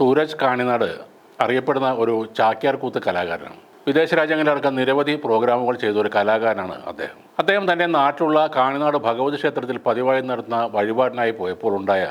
സൂരജ് കാണിനാട് അറിയപ്പെടുന്ന ഒരു ചാക്യാർകൂത്ത് കലാകാരനാണ്. വിദേശ രാജ്യങ്ങളിലടക്കം നിരവധി പ്രോഗ്രാമുകൾ ചെയ്ത ഒരു കലാകാരനാണ് അദ്ദേഹം. അദ്ദേഹം തന്റെ നാട്ടിലുള്ള കാണിനാട് ഭഗവതി ക്ഷേത്രത്തിൽ പതിവായി നടത്തുന്ന വഴിപാടിനായി പോയപ്പോൾ ഉണ്ടായ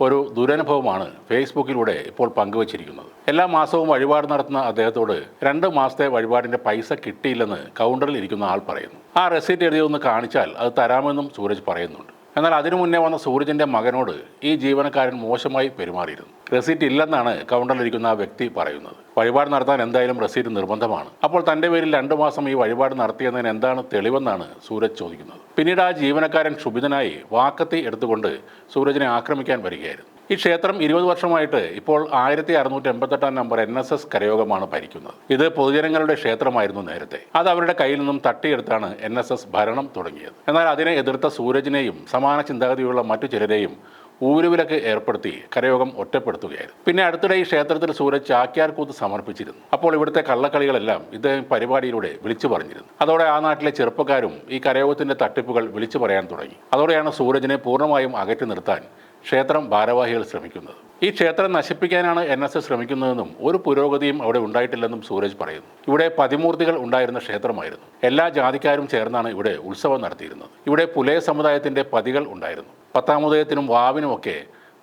ഒരു ദുരനുഭവമാണ് ഫേസ്ബുക്കിലൂടെ ഇപ്പോൾ പങ്കുവച്ചിരിക്കുന്നത്. എല്ലാ മാസവും വഴിപാട് നടത്തുന്ന അദ്ദേഹത്തോട് രണ്ട് മാസത്തെ വഴിപാടിന്റെ പൈസ കിട്ടിയില്ലെന്ന് കൗണ്ടറിൽ ഇരിക്കുന്ന ആൾ പറയുന്നു. ആ റെസീറ്റ് എഴുതിയൊന്ന് കാണിച്ചാൽ അത് തരാമെന്നും സൂരജ് പറയുന്നുണ്ട്. എന്നാൽ അതിനു മുന്നേ വന്ന സൂരജിന്റെ മകനോട് ഈ ജീവനക്കാരൻ മോശമായി പെരുമാറിയിരുന്നു. റെസീറ്റ് ഇല്ലെന്നാണ് കൗണ്ടറിലിരിക്കുന്ന ആ വ്യക്തി പറയുന്നത്. വഴിപാട് നടത്താൻ എന്തായാലും റെസീറ്റ് നിർബന്ധമാണ്. അപ്പോൾ തന്റെ പേരിൽ രണ്ട് മാസം ഈ വഴിപാട് നടത്തിയതിന് എന്താണ് തെളിവെന്നാണ് സൂരജ് ചോദിക്കുന്നത്. പിന്നീട് ആ ജീവനക്കാരൻ ക്ഷുഭിതനായി വാക്കത്തി എടുത്തുകൊണ്ട് സൂരജിനെ ആക്രമിക്കാൻ വരികയായിരുന്നു. ഈ ക്ഷേത്രം ഇരുപത് വർഷമായിട്ട് ഇപ്പോൾ ആയിരത്തി അറുന്നൂറ്റി എൺപത്തെട്ടാം നമ്പർ എൻ എസ് എസ് കരയോഗമാണ് ഭരിക്കുന്നത്. ഇത് പൊതുജനങ്ങളുടെ ക്ഷേത്രമായിരുന്നു നേരത്തെ. അത് അവരുടെ കയ്യിൽ നിന്നും തട്ടിയെടുത്താണ് എൻ എസ് എസ് ഭരണം തുടങ്ങിയത്. എന്നാൽ അതിനെ എതിർത്ത സൂരജിനെയും സമാന ചിന്താഗതിയുള്ള മറ്റു ചിലരെയും ഊരുവിലക്ക് ഏർപ്പെടുത്തി കരയോഗം ഒറ്റപ്പെടുത്തുകയായിരുന്നു. പിന്നെ അടുത്തിടെ ഈ ക്ഷേത്രത്തിൽ സൂരജ് ചാക്യാർകൂത്ത് സമർപ്പിച്ചിരുന്നു. അപ്പോൾ ഇവിടുത്തെ കള്ളക്കളികളെല്ലാം ഇദ്ദേഹം പരിപാടിയിലൂടെ വിളിച്ചു പറഞ്ഞിരുന്നു. അതോടെ ആ നാട്ടിലെ ചെറുപ്പക്കാരും ഈ കരയോഗത്തിന്റെ തട്ടിപ്പുകൾ വിളിച്ചു പറയാൻ തുടങ്ങി. അതോടെയാണ് സൂരജിനെ പൂർണമായും അകറ്റി നിർത്താൻ ക്ഷേത്രം ഭാരവാഹികൾ ശ്രമിക്കുന്നത്. ഈ ക്ഷേത്രം നശിപ്പിക്കാനാണ് എൻ എസ് എസ് ശ്രമിക്കുന്നതെന്നും ഒരു പുരോഗതിയും അവിടെ ഉണ്ടായിട്ടില്ലെന്നും സൂരജ് പറയുന്നു. ഇവിടെ പതിമൂർത്തികൾ ഉണ്ടായിരുന്ന ക്ഷേത്രമായിരുന്നു. എല്ലാ ജാതിക്കാരും ചേർന്നാണ് ഇവിടെ ഉത്സവം നടത്തിയിരുന്നത്. ഇവിടെ പുലയ സമുദായത്തിന്റെ പതികൾ ഉണ്ടായിരുന്നു. പത്താമുദയത്തിനും വാവിനുമൊക്കെ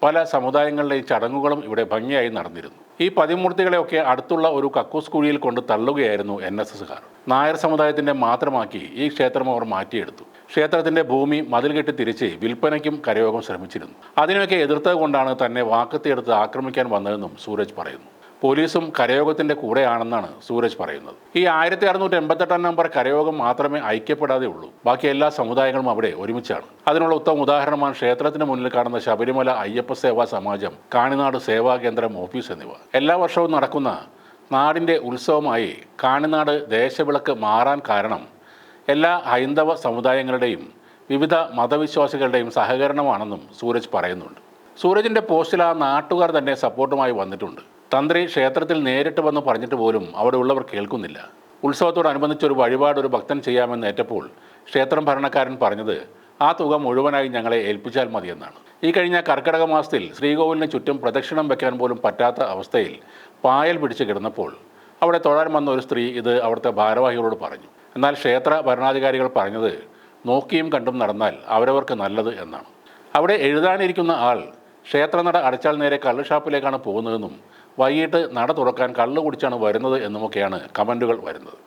പല സമുദായങ്ങളിലെയും ചടങ്ങുകളും ഇവിടെ ഭംഗിയായി നടന്നിരുന്നു. ഈ പതിമൂർത്തികളെയൊക്കെ അടുത്തുള്ള ഒരു കക്കൂസ് കുഴിയിൽ കൊണ്ട് തള്ളുകയായിരുന്നു എൻ എസ് എസ്കാർ നായർ സമുദായത്തിന്റെ മാത്രമാക്കി ഈ ക്ഷേത്രം അവർ മാറ്റിയെടുത്തു. ക്ഷേത്രത്തിന്റെ ഭൂമി മതിൽ കെട്ടി തിരിച്ച് വിൽപ്പനയ്ക്കും കരയോഗം ശ്രമിച്ചിരുന്നു. അതിനൊക്കെ എതിർത്തത് കൊണ്ടാണ് തന്നെ വാക്കത്തിയെടുത്ത് ആക്രമിക്കാൻ വന്നതെന്നും സൂരജ് പറയുന്നു. പോലീസും കരയോഗത്തിന്റെ കൂടെയാണെന്നാണ് സൂരജ് പറയുന്നത്. ഈ ആയിരത്തി അറുന്നൂറ്റി എൺപത്തെട്ടാം നമ്പർ കരയോഗം മാത്രമേ ഐക്യപ്പെടാതെ ഉള്ളൂ. ബാക്കി എല്ലാ സമുദായങ്ങളും അവിടെ ഒരുമിച്ചാണ്. അതിനുള്ള ഉത്തമ ഉദാഹരണമാണ് ക്ഷേത്രത്തിന് മുന്നിൽ കാണുന്ന ശബരിമല അയ്യപ്പ സേവാ സമാജം കാണിനാട് സേവാ കേന്ദ്രം ഓഫീസ് എന്നിവ. എല്ലാ വർഷവും നടക്കുന്ന നാടിന്റെ ഉത്സവമായി കാണിനാട് ദേശവിളക്ക് മാറാൻ കാരണം എല്ലാ ഹൈന്ദവ സമുദായങ്ങളുടെയും വിവിധ മതവിശ്വാസികളുടെയും സഹകരണമാണെന്നും സൂരജ് പറയുന്നുണ്ട്. സൂരജിന്റെ പോസ്റ്റിൽ ആ നാട്ടുകാർ തന്നെ സപ്പോർട്ടുമായി വന്നിട്ടുണ്ട്. തന്ത്രി ക്ഷേത്രത്തിൽ നേരിട്ട് വന്ന് പറഞ്ഞിട്ട് പോലും അവിടെ ഉള്ളവർ കേൾക്കുന്നില്ല. ഉത്സവത്തോടനുബന്ധിച്ച് ഒരു വഴിപാട് ഒരു ഭക്തൻ ചെയ്യാമെന്ന് ഏറ്റപ്പോൾ ക്ഷേത്രം ഭരണക്കാരൻ പറഞ്ഞത് ആ തുക മുഴുവനായി ഞങ്ങളെ ഏൽപ്പിച്ചാൽ മതിയെന്നാണ്. ഈ കഴിഞ്ഞ കർക്കിടക മാസത്തിൽ ശ്രീകോവിലിന് ചുറ്റും പ്രദക്ഷിണം വെക്കാൻ പോലും പറ്റാത്ത അവസ്ഥയിൽ പായൽ പിടിച്ച് കിടന്നപ്പോൾ അവിടെ തൊഴാൻ വന്ന ഒരു സ്ത്രീ ഇത് അവിടുത്തെ ഭാരവാഹികളോട് പറഞ്ഞു. എന്നാൽ ക്ഷേത്ര ഭരണാധികാരികൾ പറഞ്ഞത് നോക്കിയും കണ്ടും നടന്നാൽ അവരവർക്ക് നല്ലത് എന്നാണ്. അവിടെ എഴുതാനിരിക്കുന്ന ആൾ ക്ഷേത്രനട അടച്ചാൽ നേരെ കള്ളുഷാപ്പിലേക്കാണ് പോകുന്നതെന്നും വൈകിട്ട് നട തുറക്കാൻ കള്ളു കുടിച്ചാണ് വരുന്നത് എന്നുമൊക്കെയാണ് കമന്റുകൾ വരുന്നത്.